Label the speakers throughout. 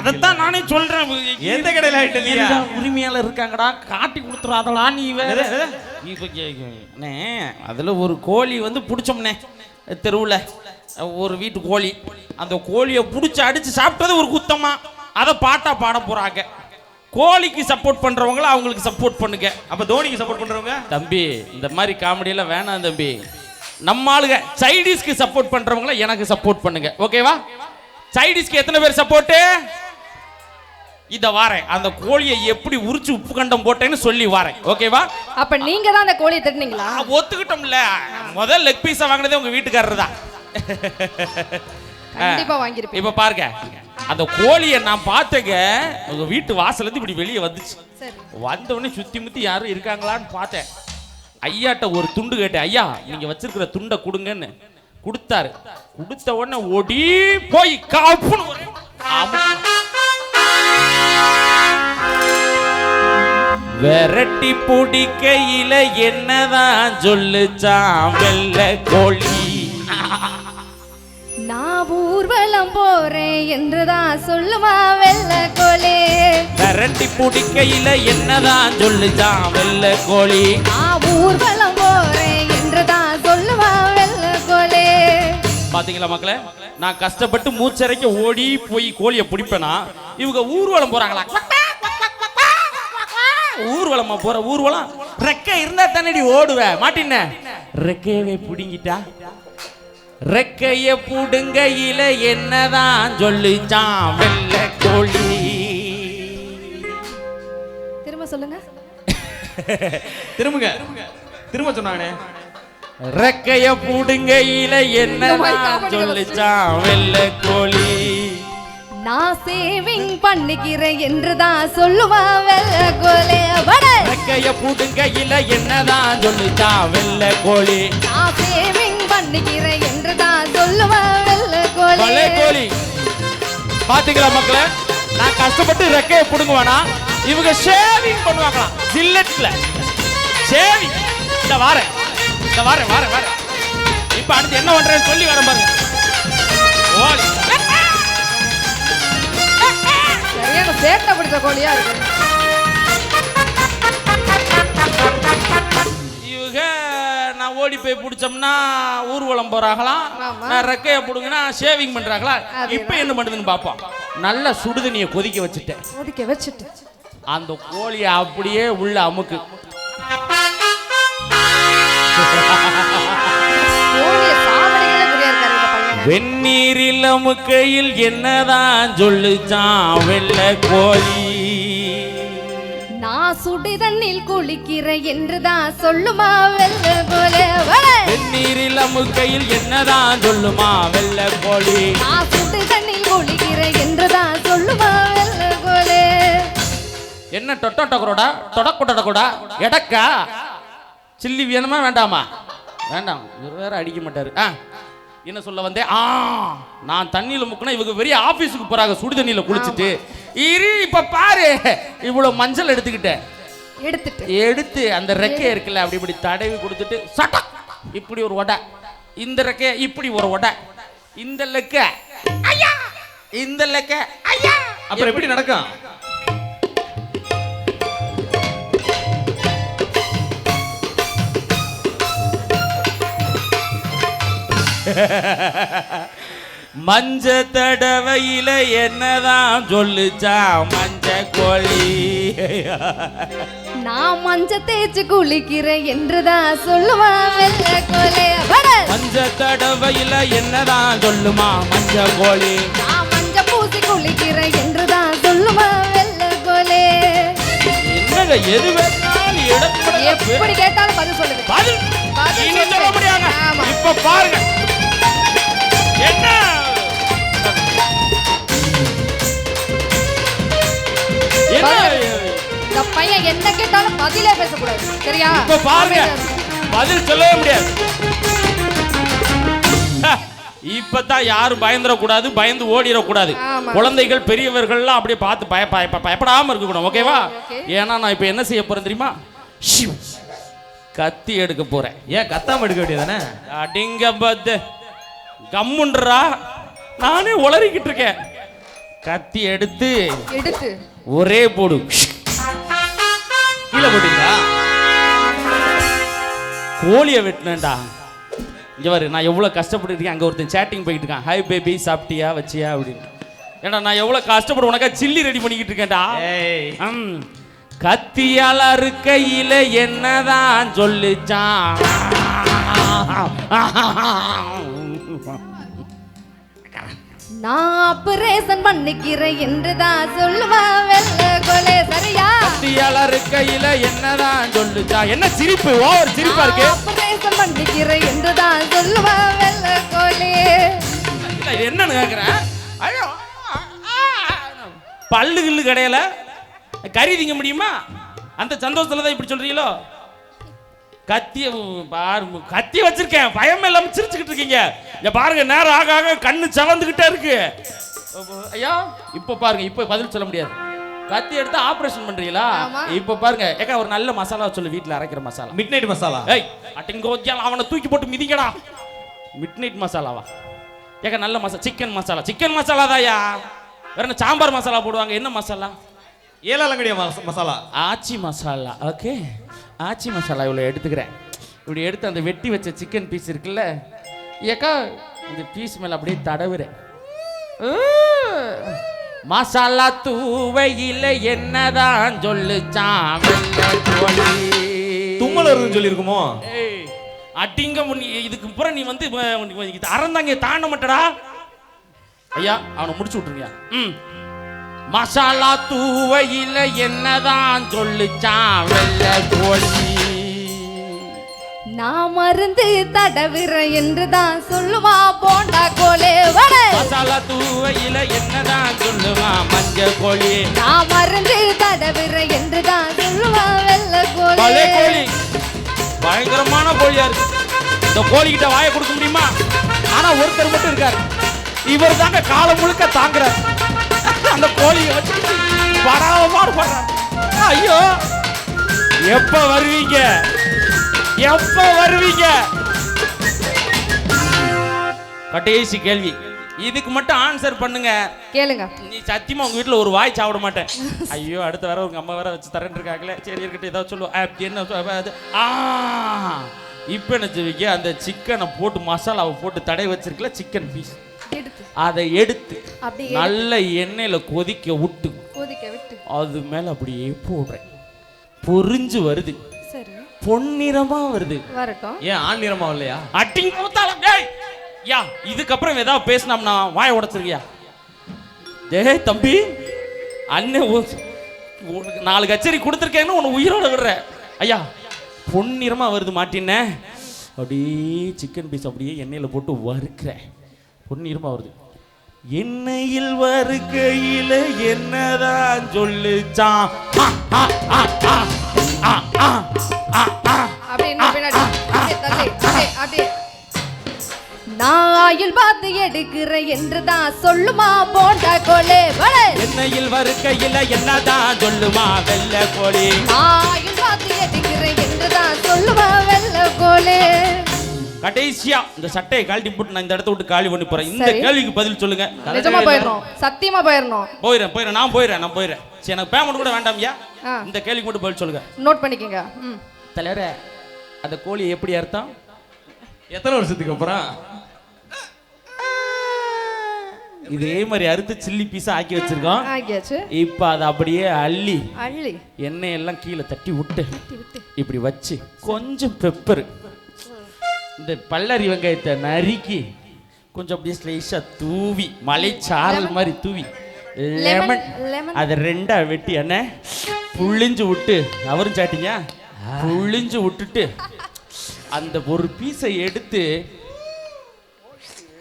Speaker 1: அதைத்தான் நானே சொல்றேன்.
Speaker 2: எந்த கடையில?
Speaker 1: இருடா, உரிமையாளர் இருக்காங்கடா காட்டி கொடுத்துறாதடா நீ வேற அதுல ஒரு கோழி வந்து பிடிச்சோம்னே தெருவுல. ஒரு வீட்டு கோழி. அந்த கோழியை பிடிச்சி அடிச்சு சாப்பிட்டது ஒரு குத்தமா. அதை பாட்டா பாட போறாங்க. கோழிக்கு சப்போர்ட் பண்றவங்கள அவங்களுக்கு சப்போர்ட் பண்ணுங்க.
Speaker 2: அப்ப தோனிக்கு சப்போர்ட் பண்றவங்க?
Speaker 1: தம்பி இந்த மாதிரி காமெடியெல்லாம் வேணாம் தம்பி. நம்ம ஆளுங்க சைடிஸ்க்கு சப்போர்ட் பண்றவங்கள எனக்கு சப்போர்ட் பண்ணுங்க. ஓகேவா சைடிஸ்க்கு எத்தனை பேர் சப்போர்ட்டு இத வாரேன். அந்த கோழியை எப்படி உரிச்சு உப்பு கண்டம் போட்டேன்னு சொல்லி வாரேன். ஓகேவா
Speaker 3: அப்ப நீங்க தான் அந்த கோழியை திட்டுனீங்களா?
Speaker 1: ஒத்துக்கிட்டோம்ல. முதல் லெக் பீஸை வாங்கினதே உங்க வீட்டுக்காரர் தான்.
Speaker 3: கண்டிப்பா
Speaker 1: இப்ப பாருங்க. அந்த கோழியை நான் பார்த்தேங்க. உங்க வீட்டு வாசல்ல இருந்து இப்படி வெளியே வந்துச்சு. வந்த உடனே சுத்தி முத்தி யாரும் இருக்காங்களான்னு பார்த்தேன். ஐயாட்ட ஒரு துண்டு கேட்டேன். ஐயா நீங்க வச்சிருக்கிற துண்டை கொடுங்கன்னு. கொடுத்தாரு. கொடுத்த உடனே ஓடி போய் காப்புன்னு. விரட்டி பிடிக்கையில என்னதான் சொல்லுச்சான் வெள்ள கோழி.
Speaker 3: நான் ஊர்வலம் போறேன் என்றுதான் சொல்லுமா வெள்ள கோழி.
Speaker 1: விரட்டி பிடிக்கையில என்னதான் சொல்லுச்சான் வெள்ள கோழி.
Speaker 3: நான் ஊர்வலம்
Speaker 1: பாத்தீங்களா மக்களே? நான் கஷ்டப்பட்டு மூச்சரைக்க ஓடி போய் கோழியை பிடிப்பேனா? இவங்க ஊர்வலம் போறாங்களா? ஊர்வலமா போற ஊர்வலம்? ரெக்கை இருந்தா தானடி ஓடுவ. மாட்டின ரெக்கையவே புடுங்கிட்டா? ரெக்கைய புடுங்கையில என்னதான் சொல்லிச்சான் வெள்ள கோழி.
Speaker 3: திரும்ப சொல்லுங்க.
Speaker 2: திரும்புங்க. திரும்ப சொன்னானே.
Speaker 1: ரெக்கைய புடுங்கையில என்னதான் சொல்லிச்சான் வெள்ள கோழி.
Speaker 3: நான் சேவிங் பண்ணிக்கிறேன் என்றுதான் சொல்லுமா வெள்ள கோழி.
Speaker 1: ரெக்கைய புடுங்கையில என்னதான் சொல்லிச்சான் வெள்ள கோழி.
Speaker 3: நான் சேவிங் பண்ணிக்கிறேன் என்றுதான் சொல்லுமா வெள்ள கோழி.
Speaker 1: கோழி. பாத்தீங்களா மக்களே? நான் கஷ்டப்பட்டு ரெக்கைய புடுங்குவானா? இவங்க ஷேவிங் பண்ணுவாங்களாம் சில்லட்ல. ஷேவிங் இந்த வாரேன். இந்த வாரேன் வாரேன் வாரேன் இப்ப அடுத்து என்ன பண்றேன்னு சொல்லி வரேன் பாருங்க. ஓடி.
Speaker 3: சரியான சேட்டை பிடிச்ச கோழியா இருக்கு.
Speaker 1: இவங்க நான் ஓடி போய் பிடிச்சோம்னா ஊர்வலம் போறாங்களாம். நான் ரெக்கைய புடுங்கினா ஷேவிங் பண்றாங்களா. இப்போ என்ன பண்ணுதுன்னு பார்ப்போம் நல்ல சுடுதண்ணியை கொதிக்க வச்சுட்டேன்.
Speaker 3: ஒதுக்க வச்சுட்டு
Speaker 1: அந்த கோழியை அப்படியே உள்ள அமுக்கு. வெந்நீரில் அமுக்கையில் என்னதான் சொல்லுச்சான் வெள்ள கோழி?
Speaker 3: நான் சுடு தண்ணில் குளிக்கிறேன் என்றுதான் சொல்லுமா வெள்ள கோழி?
Speaker 1: வெந்நீரில் அமுக்கையில் என்னதான் சொல்லுமா வெள்ள கோழி?
Speaker 3: நான் சுடு தண்ணில் குளிக்கிறேன் என்றுதான் சொல்லுமா வெள்ள கோழி?
Speaker 1: என்ன டொட்டோ டொக்கரோடா? தொடக்கூடா எடக்கா? சில்லி வேணுமா? வேண்டாமா? வேண்டாம். இவர் வேற அடிக்க மாட்டாரு. ஆ என்ன சொல்ல வந்தேன்? ஆ நான் தண்ணியில முக்கினா இவங்க பெரிய ஆபீஸுக்கு போறாங்க. சுடு தண்ணியில குளிச்சுட்டு. இரு இப்ப பாரு. இவ்வளவு மஞ்சள் எடுத்துக்கிட்டேன்
Speaker 3: எடுத்துட்டு.
Speaker 1: எடுத்து அந்த ரெக்கை இருக்குல்ல அப்படி இப்படி தடவி கொடுத்துட்டு சட்டா இப்படி ஒரு ஒடை இந்த ரெக்கை இப்படி ஒரு ஒடை இந்த லெக்க. ஐயா! இந்த லெக்க. ஐயா!
Speaker 2: அப்புறம் எப்படி? நடக்கும்?
Speaker 1: மஞ்ச தடவையில என்னதான் சொல்லுச்சா மஞ்ச கோழி?
Speaker 3: நான் மஞ்ச தேய்ச்சு குளிக்கிறேன் என்றுதான் சொல்லுமா வெள்ள கோழி.
Speaker 1: மஞ்ச தடவையில என்னதான் சொல்லுமா மஞ்ச கோழி?
Speaker 3: நான் மஞ்ச பூசி குளிக்கிறேன் என்றுதான் சொல்லுமா வெள்ள கோழி.
Speaker 1: என்னங்க எது வேணாலும்
Speaker 3: எப்படி கேட்டாலும் பதில் சொல்லுது.
Speaker 1: பதில்? சொல்ல. முடியாங்க. இப்ப பாருங்க.
Speaker 3: பையன் என்ன கேட்டாலும் பதிலே பேசக்கூடாது. சரியா?
Speaker 1: இப்ப பாருங்க. பதில் சொல்லவே முடியாது. ஹ, இப்பதான் யாரும் பயந்துடக்கூடாது பயந்து ஓடிடக்கூடாது. குழந்தைகள் பெரியவர்கள்லாம் அப்படியே பார்த்து பய பய பய- பயப்படாம ஓகேவா. ஏன்னா நான் இப்ப என்ன செய்ய போறேன் தெரியுமா. கத்தி எடுக்க போறேன்.
Speaker 2: ஏன் கத்தாம எடுக்க வேண்டியதானே
Speaker 1: அடிங்க பத்து. கம்முன்றா? நானே உளறிக்கிட்டு இருக்கேன். கத்தி எடுத்து
Speaker 3: எடுத்து.
Speaker 1: ஒரே போடு.
Speaker 2: கீழே போட்டீங்களா?
Speaker 1: கோழியை வெட்டினேன்டா. இங்க பாரு நான் எவ்வளோ கஷ்டப்பட்டு இருக்கேன். அங்கே ஒருத்தன் சேட்டிங் போயிட்டு இருக்கான். ஹாய் பேபி சாப்பிட்டியா? வச்சியா? அப்படின்னு ஏன்டா நான் எவ்வளோ கஷ்டப்பட்டு உனக்கா சில்லி ரெடி பண்ணிக்கிட்டு இருக்கேன்டா. ம். கத்தியால இருக்கையில என்னதான் சொல்லிச்சான்.
Speaker 3: நான் ஆபரேஷன் பண்ணிக்கிறேன் என்றுதான் சொல்லுவா வெள்ள கொலை சரியா?
Speaker 1: கத்தியால இருக்கையில என்னதான் சொல்லிச்சான் என்ன சிரிப்பு ஓவர் சிரிப்பா இருக்கு?
Speaker 3: ஆபரேஷன் பண்ணிக்கிறேன் என்றுதான் சொல்லுவா வெள்ள கொலை.
Speaker 1: என்னன்னு கேக்குறேன் ஐயோ பல்லு கில்லு கடையில கறி திங்க முடியுமா? அந்த சந்தோஷத்துல தான் இப்படி சொல்றீங்களோ? கத்திய பாரு கத்தி வச்சிருக்கேன். பயமே இல்லாம சிரிச்சுக்கிட்டு இருக்கீங்க. இங்க பாருங்க நேரம் ஆக ஆக கண்ணு சவந்துகிட்டே இருக்கு. ஐயா இப்ப பாருங்க இப்ப பதில் சொல்ல முடியாது. கத்தி எடுத்து ஆபரேஷன் பண்றீங்களா. இப்ப பாருங்க ஏக்கா ஒரு நல்ல மசாலா சொல்லு வீட்ல அரைக்கிற மசாலா.
Speaker 2: Mid night masala.
Speaker 1: ஏய் அட்டிங்கோஜால் அவனை தூக்கி போட்டு மிதிக்கடா மிட் நைட் மசாலாவா? ஏக்க நல்ல மசாலா சிக்கன் மசாலா. சிக்கன் மசாலா தாயா வேற என்ன சாம்பார் மசாலா போடுவாங்க என்ன மசாலா?
Speaker 2: ஏலாலங்கடியா மச- மசாலா.
Speaker 1: ஆச்சி மசாலா ஓகே ஆச்சி மசாலா இவ்வளோ எடுத்துக்கிறேன். இப்படி எடுத்து அந்த வெட்டி வச்ச சிக்கன் பீஸ் இருக்குல்ல ஏக்கா இந்த பீஸ் மேலே அப்படியே தடவுறேன். மசாலா தூவையில் என்னதான் சொல்லுச்சான் கோழி.
Speaker 2: தும்மல் வருதுன்னு சொல்லியிருக்குமோ?
Speaker 1: முன்னி இதுக்கு அப்புறம் நீ வந்து அறந்தாங்க தாண்ட மாட்டடா. ஐயா அவனை முடிச்சு விட்டுருங்க. ம். மசாலா தூவையில் என்னதான் சொல்லுச்சான் வெள்ளை கோழி.
Speaker 3: நான் மருந்து தடவுறேன் என்றுதான் சொல்லுவா போண்டா கோலே
Speaker 1: மசாலா தூவையில் என்னதான் சொல்லுவான் மஞ்ச கோழி.
Speaker 3: நான் மருந்து தடவுறேன் என்றுதான் சொல்லுவா வெள்ள
Speaker 1: பலே
Speaker 3: கோலே
Speaker 1: கோழி. பயங்கரமான கோழியா இருக்கு. இந்த கோழிகிட்ட வாயை கொடுக்க முடியுமா? ஆனா ஒருத்தர் மட்டும் இருக்காரு. இவர் தாங்க காலம் முழுக்க தாங்குறார். அந்த கோழியை வச்சு படாம பாடுபடுறார் ஐயோ. எப்ப வருவீங்க? எப்ப வருவீங்க? கடைசி கேள்வி. இதுக்கு மட்டும் ஆன்சர் பண்ணுங்க.
Speaker 3: கேளுங்க.
Speaker 1: நீ சத்தியமா உங்க வீட்ல ஒரு வாய் சாப்பிட மாட்டேன். ஐயோ அடுத்த வர உங்க அம்மா வேற வச்சு தரேன் இருக்காங்களே. சரி இருக்கட்டும் ஏதாவது சொல்லுவோம் அப்படி என்ன சொ- அது ஆ. இப்போ என்ன செய்வீங்க? அந்த சிக்கனை போட்டு மசாலாவை போட்டு தடை வச்சிருக்கல சிக்கன் பீஸ் அதை எடுத்து நல்ல எண்ணெயில கொதிக்க விட்டு.
Speaker 3: கொதிக்க விட்டு.
Speaker 1: அது மேல அப்படியே போடுறேன். பொரிஞ்சு வருது.
Speaker 3: சரி.
Speaker 1: பொன்னிறமா வருது.
Speaker 3: வரட்டும்.
Speaker 2: ஏன் ஆண் நிறமா இல்லையா
Speaker 1: அட்டிங் ஊத்தாளம் டேய்! யா இதுக்கப்புறம் ஏதாவது பேசினோம்னா வாய உடைச்சிருக்கியா? டேய் தம்பி அண்ணன் உனக்கு நாலு கச்சேரி கொடுத்துருக்கேன்னு உன்னை உயிரோட விடுற. ஐயா பொன்னிறமா வருது மாட்டினே. அப்படியே சிக்கன் பீஸ் அப்படியே எண்ணெயில் போட்டு வறுக்கிறேன். பொன்னீரமாக வருது என்னையில் வருகையில் என்னதான் சொல்லுச்சான்
Speaker 3: நான் ஆயில் பார்த்து எடுக்கிற என்றுதான் சொல்லுமா போண்டா கோலே
Speaker 1: என்னையில் வருகையில் என்னதான் சொல்லுமா வெள்ள கோழி
Speaker 3: நாயில் பார்த்து எடுக்கிற என்றுதான் சொல்லுமா வெள்ள கோலே
Speaker 1: கடைசியா இந்த சட்டையை கழட்டி போட்டு நான் இந்த இடத்த விட்டு காலி பண்ணி போறேன். இந்த. கேள்விக்கு பதில் சொல்லுங்க.
Speaker 3: நிஜமா போயிடணும். சத்தியமா போயிடணும்.
Speaker 1: போயிடுறேன் போயிடுறேன். நான் போயிடுறேன் நான் போயிடுறேன். சரி எனக்கு பேமெண்ட் கூட வேண்டாம்யா
Speaker 3: ஆ.
Speaker 1: இந்த கேள்விக்கு மட்டும் பதில் சொல்லுங்க.
Speaker 3: நோட் பண்ணிக்கங்க.
Speaker 1: தலைவரே அந்த கோழி எப்படி அர்த்தம்
Speaker 2: எத்தனை வருஷத்துக்கு அப்புறம்?
Speaker 1: இதே மாதிரி அறுத்து சில்லி பீஸா ஆக்கி வச்சிருக்கோம். இப்போ அதை அப்படியே அள்ளி
Speaker 3: அள்ளி.
Speaker 1: எண்ணெய் எல்லாம் கீழே தட்டி விட்டு இப்படி வச்சு கொஞ்சம் பெப்பர் இந்த பல்லரி வெங்காயத்தை நறுக்கி கொஞ்சம் அப்படியே ஸ்லைஸாக தூவி மலைச்சாரல் மாதிரி தூவி லெமன் அதை ரெண்டா வெட்டி என்ன புழிஞ்சு விட்டு அவரும் சாட்டிங்க புழிஞ்சு விட்டுட்டு அந்த ஒரு பீஸை எடுத்து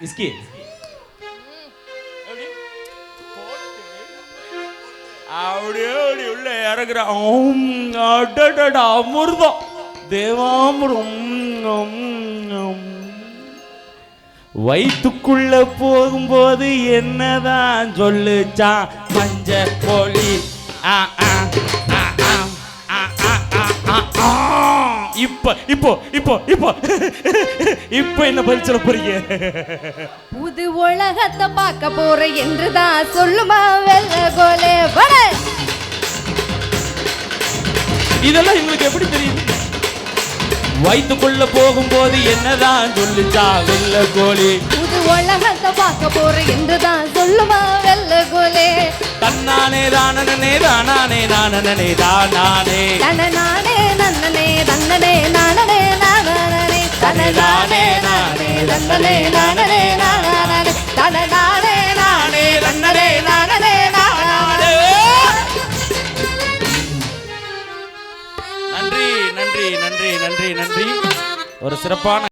Speaker 2: விஸ்கி.
Speaker 1: அப்படியே அப்படி உள்ள இறங்குற அடடடா, அமிர்தம். தேவாமிரம். வயிற்றுக்குள்ள போகும்போது என்னதான் சொல்லுச்சான்? மஞ்ச கோழி. இப்ப இப்போ இப்போ இப்போ. இப்போ என்ன பதில் சொல்ல போறீங்க?
Speaker 3: புது உலகத்தை பார்க்க போற என்றுதான் சொல்லுமா வெள்ள கோலே.
Speaker 1: இதெல்லாம் இவங்களுக்கு எப்படி தெரியுது? வயிற்றுக்குள்ள போகும்போது என்னதான் சொல்லுச்சா வெள்ள கோழி?
Speaker 3: புது உலகத்தை பார்க்க போற என்றுதான் சொல்லுமா வெள்ள கோலே
Speaker 1: தன்னானே தானனே தானானே நானனே தானானே.
Speaker 3: தனநானே நன்னனே தன்னனே நானனே நானனே தனநானே நானே தன்னனே நானனே நானனே தனநானே நானே தன்னனே நானனே
Speaker 1: நன்றி நன்றி நன்றி. ஒரு சிறப்பான